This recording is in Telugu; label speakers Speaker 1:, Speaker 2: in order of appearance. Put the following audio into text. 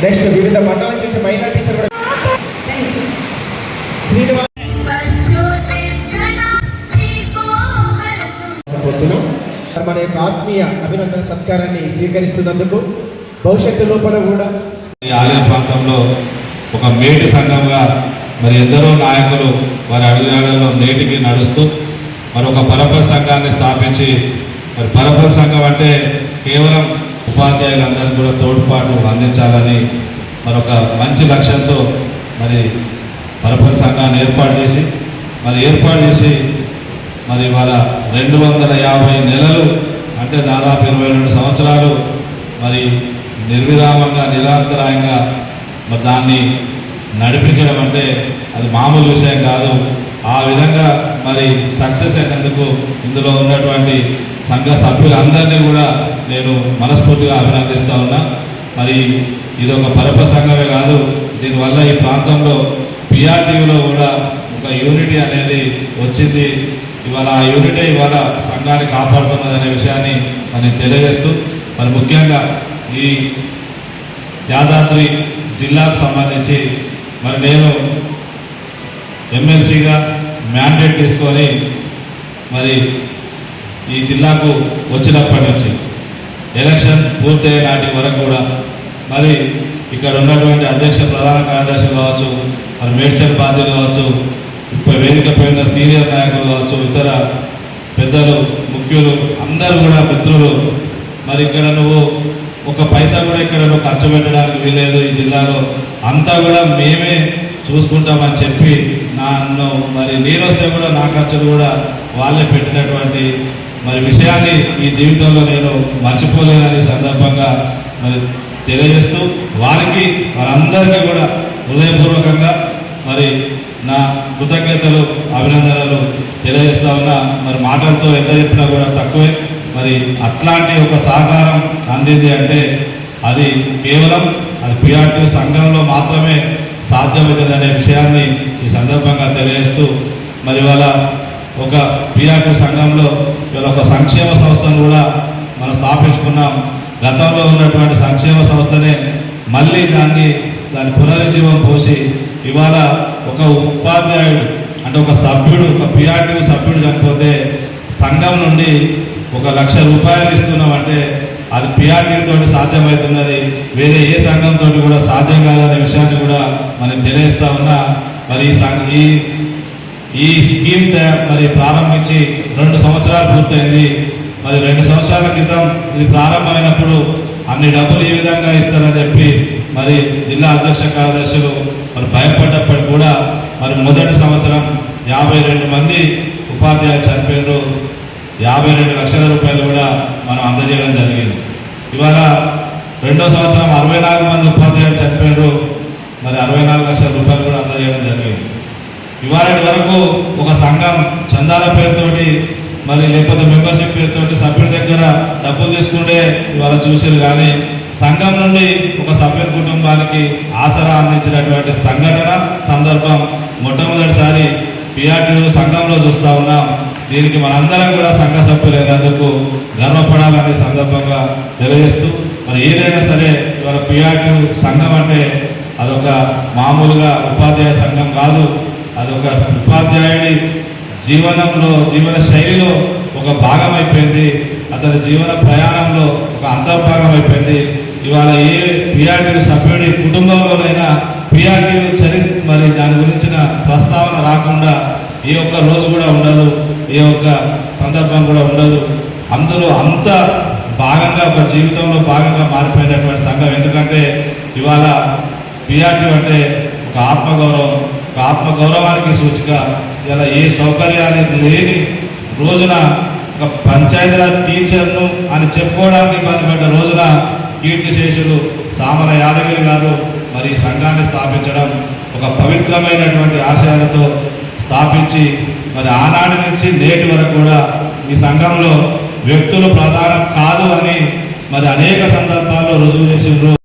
Speaker 1: నెక్స్ట్ వివిధ మండలాల నుంచి మహిళా టీచర్ కూడా శ్రీనివాస్ మన యొక్క ఆత్మీయ అభినందన సత్కారాన్ని స్వీకరిస్తున్నందుకు భవిష్యత్తు లోపల కూడా
Speaker 2: ఆలయ ప్రాంతంలో ఒక మేటి సంఘంగా మరి ఎందరో నాయకులు వారి అడుగుజాడల్లో నేటికి నడుస్తూ మరి ఒక పరపతి సంఘాన్ని స్థాపించి మరి పరపతి సంఘం అంటే కేవలం ఉపాధ్యాయులందరికీ కూడా తోడ్పాటు అందించాలని మరొక మంచి లక్ష్యంతో మరి పరపతి సంఘాన్ని ఏర్పాటు చేసి మరి ఏర్పాటు చేసి మరి వాళ్ళ రెండు వందల యాభై నెలలు అంటే దాదాపు ఇరవై రెండు సంవత్సరాలు మరి నిర్విరామంగా నిరంతరాయంగా మరి దాన్ని నడిపించడం అంటే అది మామూలు విషయం కాదు. ఆ విధంగా మరి సక్సెస్ అయినందుకు ఇందులో ఉన్నటువంటి సంఘ సభ్యులందరినీ కూడా నేను మనస్ఫూర్తిగా అభినందిస్తూ ఉన్నా. మరి ఇది ఒక పరప సంఘమే కాదు దీనివల్ల ఈ ప్రాంతంలో పిఆర్టీలో కూడా ఒక యూనిటీ అనేది వచ్చింది. ఇవాళ ఆ యూనిటే ఇవాళ సంఘాన్ని కాపాడుతున్నదనే విషయాన్ని మనం తెలియజేస్తూ మరి ముఖ్యంగా ఈ యాదాద్రి జిల్లాకు సంబంధించి మరి నేను ఎమ్మెల్సీగా మ్యాండేట్ తీసుకొని మరి ఈ జిల్లాకు వచ్చినప్పటి నుంచి ఎలక్షన్ పూర్తయ్యే నాటి వరకు కూడా మరి ఇక్కడ ఉన్నటువంటి అధ్యక్ష ప్రధాన కార్యదర్శి కావచ్చు మరి మేడ్చల్ బాధ్యులు కావచ్చు ఇప్పుడు వేదిక పోయిన సీనియర్ నాయకులు కావచ్చు ఇతర పెద్దలు ముఖ్యులు అందరూ కూడా మిత్రులు మరి ఇక్కడ నువ్వు ఒక పైసా కూడా ఇక్కడ నువ్వు ఖర్చు పెట్టడానికి వీలేదు ఈ జిల్లాలో. అంతా కూడా మేమే చూసుకుంటామని చెప్పి నన్ను మరి నేను వస్తే కూడా నా ఖర్చులు కూడా వాళ్ళే పెట్టినటువంటి మరి విషయాన్ని ఈ జీవితంలో నేను మర్చిపోలేనని సందర్భంగా మరి తెలియజేస్తూ వారికి వారందరికీ కూడా హృదయపూర్వకంగా మరి నా కృతజ్ఞతలు అభినందనలు తెలియజేస్తా ఉన్నా. మరి మాటలతో ఎంత చెప్పినా కూడా తక్కువే. మరి అట్లాంటి ఒక సహకారం అందింది అంటే అది కేవలం అది పిఆర్టీ సంఘంలో మాత్రమే సాధ్యమవుతుంది అనే విషయాన్ని ఈ సందర్భంగా తెలియజేస్తూ మరి వాళ్ళ ఒక పిఆర్టీ సంఘంలో ఇవాళ ఒక సంక్షేమ సంస్థను కూడా మనం స్థాపించుకున్నాం. గతంలో ఉన్నటువంటి సంక్షేమ సంస్థనే మళ్ళీ దాన్ని దాని పునరుజ్జీవం పోసి ఇవాళ ఒక ఉపాధ్యాయుడు అంటే ఒక సభ్యుడు ఒక పిఆర్టీ సభ్యుడు చనిపోతే సంఘం నుండి ఒక లక్ష రూపాయలు ఇస్తున్నామంటే అది పిఆర్టీ తోటి సాధ్యమవుతున్నది వేరే ఏ సంఘంతో కూడా సాధ్యం కాదనే విషయాన్ని కూడా మనం తెలియజేస్తా ఉన్నా. మరి ఈ సం- ఈ ఈ స్కీమ్ మరి ప్రారంభించి రెండు సంవత్సరాలు పూర్తయింది. మరి రెండు సంవత్సరాల క్రితం ఇది ప్రారంభమైనప్పుడు అన్ని డబ్బులు ఈ విధంగా ఇస్తారని చెప్పి మరి జిల్లా అధ్యక్ష కార్యదర్శులు మరి భయపడ్డప్పటికి కూడా మరి మొదటి సంవత్సరం యాభై రెండు మంది ఉపాధ్యాయులు చనిపోయారు యాభై రెండు లక్షల రూపాయలు కూడా మనం అందజేయడం జరిగింది. ఇవాళ రెండో సంవత్సరం అరవై నాలుగు మంది ఉపాధ్యాయులు చనిపోయారు మరి అరవై నాలుగు లక్షల రూపాయలు కూడా అందజేయడం జరిగింది. ఇవాళ వరకు ఒక సంఘం చందాల పేరుతోటి మరి లేకపోతే మెంబర్షిప్ పేరుతోటి సభ్యుల దగ్గర డబ్బులు తీసుకుంటే ఇవాళ చూసారు కానీ సంఘం నుండి ఒక సభ్యుల కుటుంబానికి ఆసరా అందించినటువంటి సంఘటన సందర్భం మొట్టమొదటిసారి పిఆర్టీలు సంఘంలో చూస్తా ఉన్నాం. దీనికి మనందరం కూడా సంఘ సభ్యులైనందుకు గర్వపడాలని సందర్భంగా తెలియజేస్తూ మరి ఏదైనా సరే ఇవాళ పిఆర్టీ సంఘం అంటే అదొక మామూలుగా ఉపాధ్యాయ సంఘం కాదు. అదొక ఉపాధ్యాయుడి జీవనంలో జీవన శైలిలో ఒక భాగం అయిపోయింది. అతని జీవన ప్రయాణంలో ఒక అంతర్భాగం అయిపోయింది. ఇవాళ ఏ పిఆర్టీ సభ్యుడి కుటుంబంలోనైనా పిఆర్టీ చరి మరి దాని గురించిన ప్రస్తావన రాకుండా ఏ ఒక్క రోజు కూడా ఉండదు. ఏ ఒక్క సందర్భం కూడా ఉండదు. అందులో అంత భాగంగా ఒక జీవితంలో భాగంగా మారిపోయినటువంటి సంఘం. ఎందుకంటే ఇవాళ పిఆర్టీ అంటే ఒక ఆత్మగౌరవం ఒక ఆత్మగౌరవానికి సూచిక. ఇలా ఏ సౌకర్యాలు లేని రోజున ఒక పంచాయతీరాజ్ టీచర్ను అని చెప్పుకోవడానికి ఇబ్బంది పడ్డ రోజున కీర్తిశేషుడు సామల యాదగిరి గారు మరి ఈ సంఘాన్ని స్థాపించడం ఒక పవిత్రమైనటువంటి ఆశయాలతో స్థాపించి మరి ఆనాటి నుంచి నేటి వరకు కూడా ఈ సంఘంలో వ్యక్తులు ప్రధానం కాదు అని మరి అనేక సందర్భాల్లో రుజువు చేసిండ్రు.